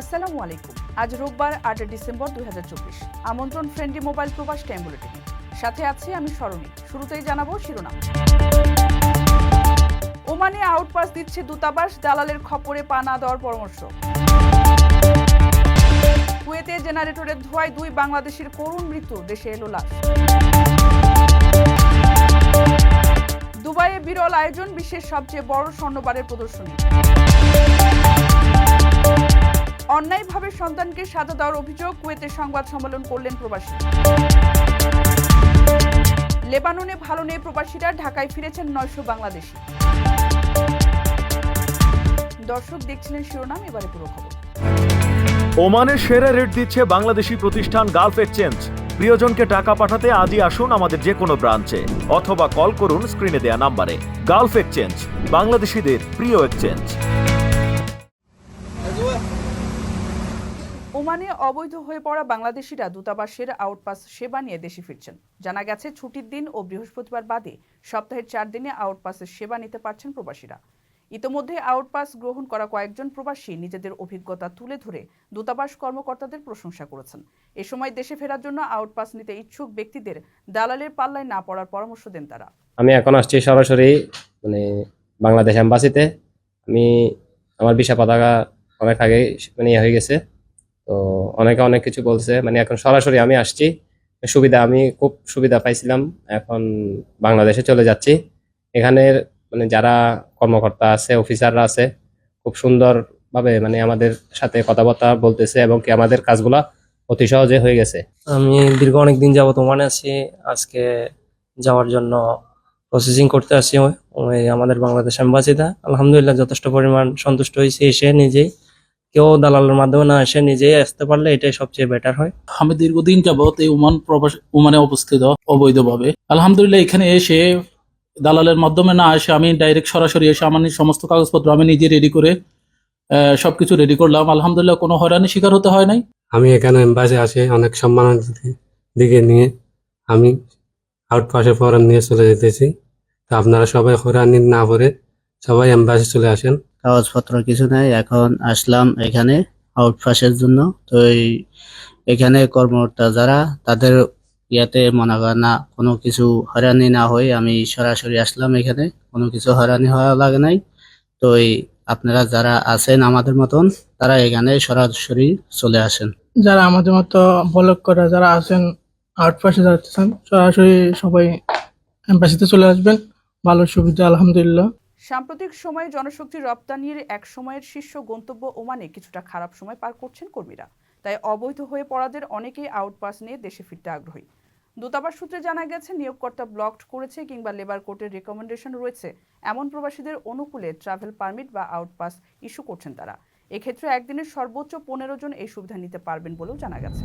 আসসালামু আলাইকুম। আজ রোববার আট ডিসেম্বর দুই আমন্ত্রণ ফ্রেন্ডলি মোবাইল প্রবাস টাইম বুলেটিনে। সাথে আছি আমি স্মরণী শুরুতেই জানাব শিরোনাম। ওমানে আউটপাস দিচ্ছে দূতাবাস, দালালের খপরে পা না দেওয়ার পরামর্শ। কুয়েতে জেনারেটরের ধোয়ায় দুই বাংলাদেশের করুণ মৃত্যু, দেশে এলো লাশ। দুবাইয়ে বিরল আয়োজন, বিশ্বের সবচেয়ে বড় স্বর্ণবারের প্রদর্শনী। অন্যায়ভাবে সন্তানকে সাজা দেওয়ার অভিযোগ কুয়েতে সংবাদ সম্মেলন করলেন প্রবাসী। লেবাননে ভালো নেই প্রবাসীরা, ঢাকায় ফিরেছেন নয়শো বাংলাদেশি। দর্শক দেখছিলেন শিরোনাম, এবারে পুরো খবর। ওমানে সেরা রেট দিচ্ছে বাংলাদেশি প্রতিষ্ঠান গালফ এক্সচেঞ্জ। প্রিয়জনকে টাকা পাঠাতে আজই আসুন আমাদের যে কোনো ব্রাঞ্চে, অথবা কল করুন স্ক্রিনে দেয়া নাম্বারে। গালফ এক্সচেঞ্জ, বাংলাদেশিদের প্রিয় এক্সচেঞ্জ। ওমানে অবৈধ হয়ে পড়া বাংলাদেশিরা দূতাবাসের আউটপাস সেবা নিয়ে দেশে ফিরছেন। জানা গেছে, ছুটির দিন ও বৃহস্পতিবার বাদে সপ্তাহের চার দিনে আউটপাসের সেবা নিতে পারছেন প্রবাসীরা। ইতোমধ্যে আউটপাস গ্রহণ করা কয়েকজন প্রবাসী নিজেদের অভিজ্ঞতা তুলে ধরে দূতাবাস কর্মকর্তাদের প্রশংসা করেছেন। এ সময় দেশে ফেরার জন্য আউটপাস নিতে ইচ্ছুক ব্যক্তিদের দালালের পাল্লায় না পড়ার পরামর্শ দেন তারা। আমি এখন আসছি সরাসরি মানে বাংলাদেশ এম্বাসিতে। আমি আমার ভিসা পতাকা অনেক আগে মানে ইয়ে হয়ে গেছে। তো অনেকে অনেক কিছু বলছে মানে এখন সরাসরি আমি আসছি। সুবিধা, আমি খুব সুবিধা পাইছিলাম। এখন বাংলাদেশে চলে যাচ্ছি। এখানের মানে যারা কর্মকর্তা আছে, অফিসাররা আছে, খুব সুন্দরভাবে মানে আমাদের সাথে কথাবার্তা বলতেছে এবং কি আমাদের কাজগুলা অতি সহজে হয়ে গেছে। আমি দীর্ঘ অনেক দিন যাবত ওমানে আছি। আজকে যাওয়ার জন্য প্রসেসিং করতে ওই আমাদের বাংলাদেশ এম্বাসিতে আলহামদুলিল্লাহ যথেষ্ট পরিমাণ সন্তুষ্ট হয়েছি। এসে নিজেই কেউ দালালের মাধ্যমে না এসে নিজেই আসতে পারলে এটাই সবচেয়ে বেটার হয়। আমি দীর্ঘদিন যাবৎ এই ওমান প্রবাস ওমানে অবস্থিত অবৈধভাবে। আলহামদুলিল্লাহ এখানে এসে দালালের মাধ্যমে না এসে আমি ডাইরেক্ট সরাসরি এসে আমার সমস্ত কাগজপত্র আমি নিজে রেডি করে আহ, সবকিছু রেডি করলাম। আলহামদুলিল্লাহ কোনো হয়রানি শিকার হতে হয় নাই। আমি এখানে এম্বাসি আসে অনেক সম্মানের দিকে- দিকে নিয়ে আমি আউট পাশে ফরম নিয়ে চলে যেতেছি। তো আপনারা সবাই হরানি না করে সবাই এম্বাসি চলে আসেন। কাগজপত্র কিছু নাই, এখন আসলাম এখানে আউটপাসের জন্য। তো এই এখানে কর্মকর্তা যারা, তাদের ইয়াতে মনে করেন না, কোনো কিছু হয়রানি না হয়ে আমি সরাসরি আসলাম এখানে, কোনো কিছু হয়রানি হওয়া লাগে নাই। তো এই আপনারা যারা আছেন আমাদের মতন, তারা এখানে সরাসরি চলে আসেন। যারা আমাদের মতো ব্লক করা যারা আছেন আউটপাসে যাচ্ছেন সরাসরি সবাই এম্বাসিতে চলে আসবেন। ভালো সুবিধা, আলহামদুলিল্লাহ। সাম্প্রতিক সময়ে জনশক্তি রপ্তানির এক সময়ের শীর্ষ গন্তব্য ওমানে কিছুটা খারাপ সময় পার করছেন কর্মীরা। তাই অবৈধ হয়ে পড়াদের অনেকেই আউটপাস নিয়ে দেশে ফিরতে আগ্রহী। দূতাবাস সূত্রে জানা গেছে, নিয়োগকর্তা ব্লকড করেছে কিংবা লেবার কোর্টের রেকমেন্ডেশন রয়েছে। এমন প্রবাসীদের অনুকূলে ট্রাভেল পারমিট বা আউটপাস ইস্যু করছেন তারা। এক্ষেত্রে একদিনের সর্বোচ্চ পনেরো জন এই সুবিধা নিতে পারবেন বলেও জানা গেছে।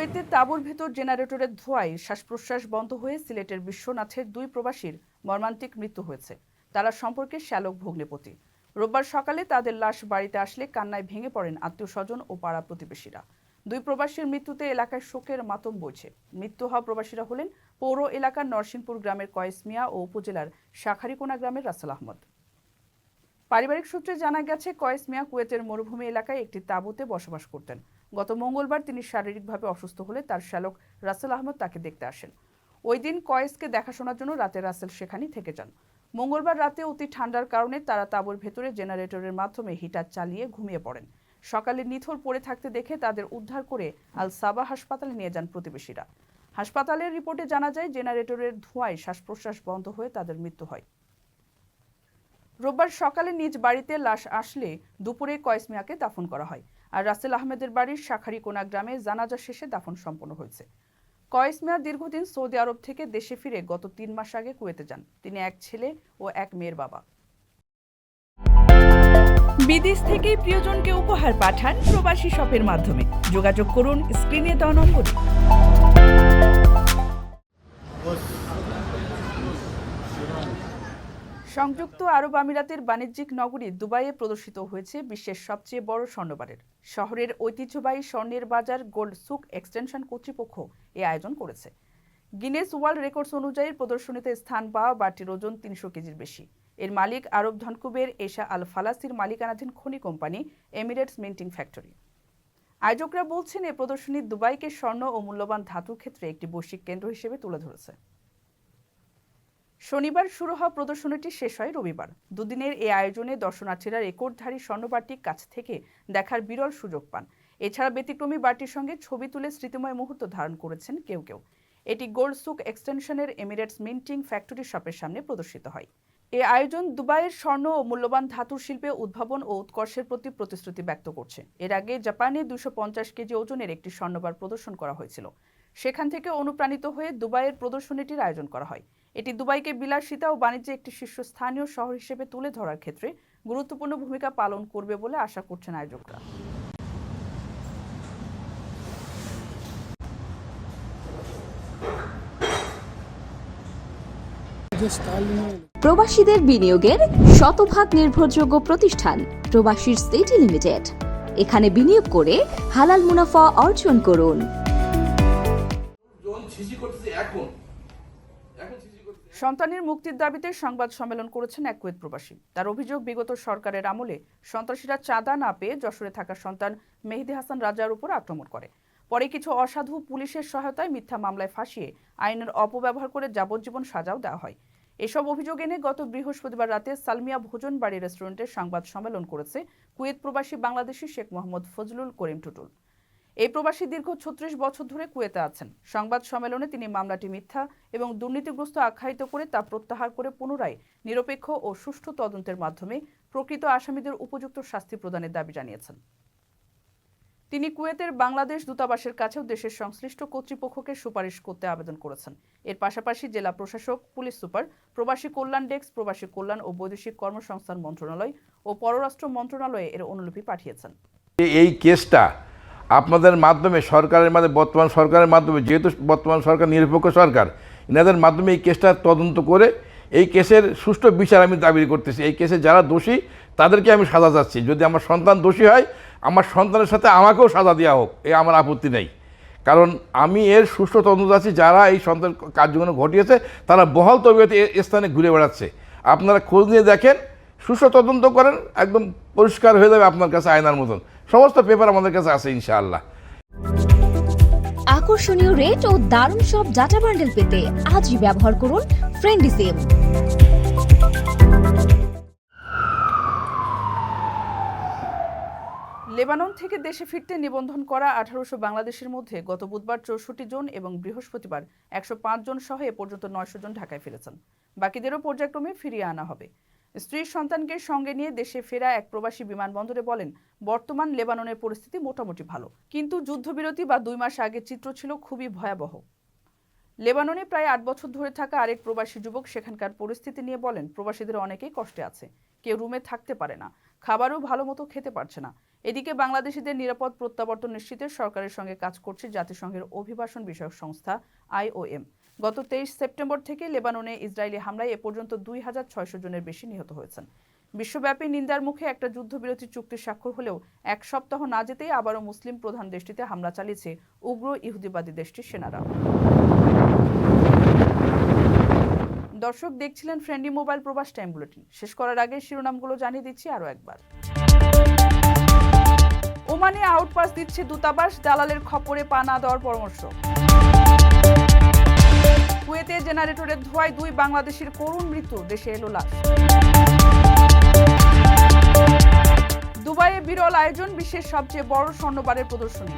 কুয়েতের তাঁবুর ভেতর জেনারেটরের ধোঁয়ায় শ্বাস প্রশ্বাস বন্ধ হয়ে সিলেটের বিশ্বনাথের দুই প্রবাসীর মর্মান্তিক মৃত্যু হয়েছে। তারা সম্পর্কে শ্যালক ভগ্নিপতি। রোববার সকালে তাদের লাশ বাড়িতে আসলে কান্নায় ভেঙে পড়েন আত্মীয় স্বজন ও পাড়া প্রতিবেশীরা। দুই প্রবাসীর মৃত্যুতে এলাকায় শোকের মাতম বইছে। মৃত্যু হওয়া প্রবাসীরা হলেন পৌর এলাকার নরসিংপুর গ্রামের কয়েস মিয়া ও উপজেলার শাখারিকোনা গ্রামের রাসেল আহমদ। পারিবারিক সূত্রে জানা গেছে, কয়েস মিয়া কুয়েতের মরুভূমি এলাকায় একটি তাঁবুতে বসবাস করতেন। গত মঙ্গলবার তিনি শারীরিকভাবে অসুস্থ হলে তার শ্যালক রাসেল আহমদ তাকে দেখতে আসেন। ওই দিন কয়েসকে দেখাশোনার জন্য রাতে রাসেল সেখানেই থেকে যান। মঙ্গলবার রাতে অতি ঠান্ডার কারণে তারা তাঁবুর ভেতরে জেনারেটরের মাধ্যমে হিটার চালিয়ে ঘুমিয়ে পড়েন। সকালে নিথর পড়ে থাকতে দেখে তাদের উদ্ধার করে আল সাবা হাসপাতালে নিয়ে যান প্রতিবেশীরা। হাসপাতালের রিপোর্টে জানা যায়, জেনারেটরের ধোঁয়ায় শ্বাস প্রশ্বাস বন্ধ হয়ে তাদের মৃত্যু হয়। রোববার সকালে নিজ বাড়িতে লাশ আসলে দুপুরে কয়েস মিয়াকে দাফন করা হয়। আর রাসেল আহমেদের বাড়ির শাখারিকোনা গ্রামে জানাজা শেষে দাফন সম্পন্ন হয়েছে। কয়েস মিয়া দীর্ঘদিন সৌদি আরব থেকে দেশে ফিরে গত তিন মাস আগে কুয়েতে যান। তিনি এক ছেলে ও এক মেয়ের বাবা। বিদেশ থেকে প্রিয়জনকে উপহার পাঠান প্রবাসী শপের মাধ্যমে। যোগাযোগ করুন স্ক্রিনে দেওয়া নম্বরে। সংযুক্ত আরব আমিরাতের বাণিজ্যিক নগরী দুবাইয়ে প্রদর্শিত হয়েছে বিশ্বের সবচেয়ে বড় স্বর্ণবারের। শহরের ঐতিহ্যবাহী স্বর্ণের বাজার গোল্ড সুক এক্সটেনশন কর্তৃপক্ষ এ আয়োজন করেছে। গিনেস ওয়ার্ল্ড রেকর্ডস অনুযায়ী প্রদর্শনীতে স্থান পাওয়া বাটির ওজন তিনশো কেজির বেশি। এর মালিক আরব ধনকুবের এশা আল ফালাসির মালিকানাধীন খনি কোম্পানি এমিরেটস মিন্টিং ফ্যাক্টরি। আয়োজকরা বলছেন এই প্রদর্শনী দুবাইকে স্বর্ণ ও মূল্যবান ধাতুর ক্ষেত্রে একটি বৈশ্বিক কেন্দ্র হিসেবে তুলে ধরেছে। শনিবার শুরু হওয়া প্রদর্শনীটি শেষ হয় রবিবার। দুদিনের এই আয়োজনে দর্শনার্থীরা রেকর্ডধারী স্বর্ণবারটি কাছ থেকে দেখার বিরল সুযোগ পান। এছাড়া ব্যতিক্রমী বারটির সঙ্গে ছবি তুলে স্মৃতিময় মুহূর্ত ধারণ করেছেন কেউ কেউ। এটি গোল্ড সুক এক্সটেনশনের এমিরেটস মিন্টিং ফ্যাক্টরি শপের সামনে প্রদর্শিত হয়। এ আয়োজন দুবাইয়ের স্বর্ণ ও মূল্যবান ধাতুর শিল্পে উদ্ভাবন ও উৎকর্ষের প্রতি প্রতিশ্রুতি ব্যক্ত করছে। এর আগে জাপানে দুশো পঞ্চাশ কেজি ওজনের একটি স্বর্ণবার প্রদর্শন করা হয়েছিল। সেখান থেকে অনুপ্রাণিত হয়ে দুবাইয়ের প্রদর্শনীটির আয়োজন করা হয়। এটি দুবাইকে বিলাসিতা ও বাণিজ্যে একটি শীর্ষস্থানীয় শহর হিসেবে তুলে ধরার ক্ষেত্রে গুরুত্বপূর্ণ ভূমিকা পালন করবে বলে আশা করছেন আয়োজকরা। প্রবাসীদের বিনিয়োগের শতভাগ নির্ভরযোগ্য প্রতিষ্ঠান প্রবাসীর সিটি লিমিটেড। এখানে বিনিয়োগ করে হালাল মুনাফা অর্জন করুন। সন্তানের মুক্তির দাবিতে সংবাদ সম্মেলন করেছেন এক কুয়েত প্রবাসী। তার অভিযোগ, বিগত সরকারের আমলে সন্ত্রাসীরা চাঁদা না পেয়ে যশোরে থাকা সন্তান মেহেদি হাসান রাজার উপর আক্রমণ করে। পরে কিছু অসাধু পুলিশের সহায়তায় মিথ্যা মামলায় ফাঁসিয়ে আইনের অপব্যবহার করে যাবজ্জীবন সাজাও দেওয়া হয়। এসব অভিযোগ এনে গত বৃহস্পতিবার রাতে সালমিয়া ভোজন বাড়ি রেস্টুরেন্টে সংবাদ সম্মেলন করেছে কুয়েত প্রবাসী বাংলাদেশি শেখ মোহাম্মদ ফজলুল করিম টুটুল। এই প্রবাসী দীর্ঘ ছত্রিশ বছর ধরে কুয়েতে আছেন। সংবাদ সম্মেলনে তিনি মামলাটি মিথ্যা এবং দুর্নীতিগ্রস্ত আখ্যায়িত করে তা প্রত্যাহার করে পুনরায় নিরপেক্ষ ও সুষ্ঠু তদন্তের মাধ্যমে প্রকৃত আসামিদের উপযুক্ত শাস্তি প্রদানের দাবি জানিয়েছেন। তিনি কুয়েতের বাংলাদেশ দূতাবাসের কাছেও দেশের সংশ্লিষ্ট কর্তৃপক্ষকে সুপারিশ করতে আবেদন করেছেন। এর পাশাপাশি জেলা প্রশাসক, পুলিশ সুপার, প্রবাসী কল্যাণ ডেস্ক, প্রবাসী কল্যাণ ও বৈদেশিক কর্মসংস্থান মন্ত্রণালয় ও পররাষ্ট্র মন্ত্রণালয়ে এর অনুলিপি পাঠিয়েছেন। এই কেসটা আপনাদের মাধ্যমে, সরকারের মাধ্যমে, বর্তমান সরকারের মাধ্যমে, যেহেতু বর্তমান সরকার নিরপেক্ষ সরকার, এনাদের মাধ্যমে এই কেসটা তদন্ত করে এই কেসের সুষ্ঠু বিচার আমি দাবি করতেছি। এই কেসে যারা দোষী, তাদেরকে আমি সাজা চাচ্ছি যদি আমার সন্তান দোষী হয়, আমার সন্তানের সাথে আমাকেও সাজা দেওয়া হোক, এ আমার আপত্তি নেই। কারণ আমি এর সুষ্ঠু তদন্ত চাচ্ছি, যারা এই সন্তান কার্যক্রম ঘটিয়েছে, তারা বহাল তবিয়তে স্থানে ঘুরে বেড়াচ্ছে। আপনারা খোঁজ নিয়ে দেখেন সুষ্ঠু তদন্ত করেন একদম পরিষ্কার হয়ে যাবে আপনার কাছে আয়নার মতন। সমস্ত পেপার আমাদের কাছে আছে ইনশাআল্লাহ। আকর্ষণীয় রেট ও দারুণ সব ডাটা বান্ডেল পেতে আজই ব্যবহার করুন ফ্রেন্ডি সিম লেবানন থেকে দেশে ফিরতে নিবন্ধন করা আঠারোশো বাংলাদেশের মধ্যে গত বুধবার চৌষট্টি জন এবং বৃহস্পতিবার একশো পাঁচ জন সহ এ পর্যন্ত নয়শো জন ঢাকায় ফিরেছেন। বাকিদেরও পর্যায়ক্রমে ফিরিয়ে আনা হবে। স্ত্রীর সন্তানকে সঙ্গে নিয়ে দেশে ফেরা এক প্রবাসী বিমানবন্দরে বলেন, বর্তমান লেবাননের পরিস্থিতি মোটামুটি ভালো। কিন্তু যুদ্ধবিরতি বা দুই মাস আগে চিত্র ছিল খুবই ভয়াবহ। লেবাননে প্রায় আট বছর ধরে থাকা আরেক প্রবাসী যুবক সেখানকার পরিস্থিতি নিয়ে বলেন, প্রবাসীদের অনেকেই কষ্টে আছে। কেউ রুমে থাকতে পারে না। খাবারও ভালো মতো খেতে পারছে না। এদিকে বাংলাদেশিদের নিরাপদ প্রত্যাবর্তন নিশ্চিতে সরকারের সঙ্গে কাজ করছে জাতিসংঘের অভিবাসন বিষয়ক সংস্থা আইওএম। গত তেইশ সেপ্টেম্বর থেকে লেবাননে ইসরায়েলি হামলায় এ পর্যন্ত দুই হাজার ছয়শো জনের বেশি নিহত হয়েছেন। বিশ্বব্যাপী নিন্দার মুখে একটা যুদ্ধবিরতি চুক্তি স্বাক্ষর হলেও এক সপ্তাহ না যেতেই আবারও মুসলিম প্রধান দেশটিতে হামলা চালিয়েছে উগ্র ইহুদিবাদী দেশটির সেনারা। দর্শক, দেখছিলেন friendly mobile Probash time bulletin. শেষ করার আগে শিরোনামগুলো জানিয়ে দিচ্ছি আরও একবার। ওমানে আউটপাস দিচ্ছে দূতাবাস, দালালের খপরে পা না দেওয়ার পরামর্শ। কুয়েতে জেনারেটরের ধোয়ায় দুই বাংলাদেশের করুণ মৃত্যু, দেশে এলো লাশ। দুবাইয়ে বিরল আয়োজন, বিশ্বের সবচেয়ে বড় স্বর্ণবারের প্রদর্শনী।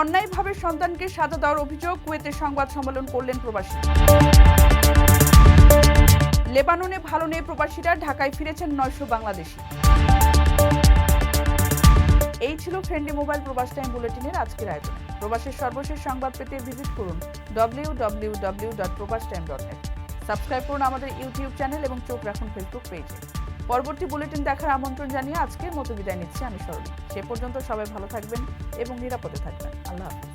অন্যায়ভাবে সন্তানকে সাজা দেওয়ার অভিযোগ কুয়েতে সংবাদ সম্মেলন করলেন প্রবাসী। লেবাননে ভালো নেই প্রবাসীরা, ঢাকায় ফিরেছেন নয়শো বাংলাদেশি। এই ছিল ফ্রেন্ডলি মোবাইল প্রবাস টাইম বুলেটিনের আজকের আয়োজন। প্রবাসের সর্বশেষ সংবাদ পেতে ভিজিট করুন ডব্লিউ সাবস্ক্রাইব করুন আমাদের ইউটিউব চ্যানেল এবং চোখ রাখুন ফেসবুক পেজে পরবর্তী বুলেটিন দেখার আমন্ত্রণ জানিয়ে আজকে মতো বিদায় নিচ্ছি আমি সরল। সে পর্যন্ত সবাই ভালো থাকবেন এবং নিরাপদে থাকবেন। আল্লাহ হাফিজ।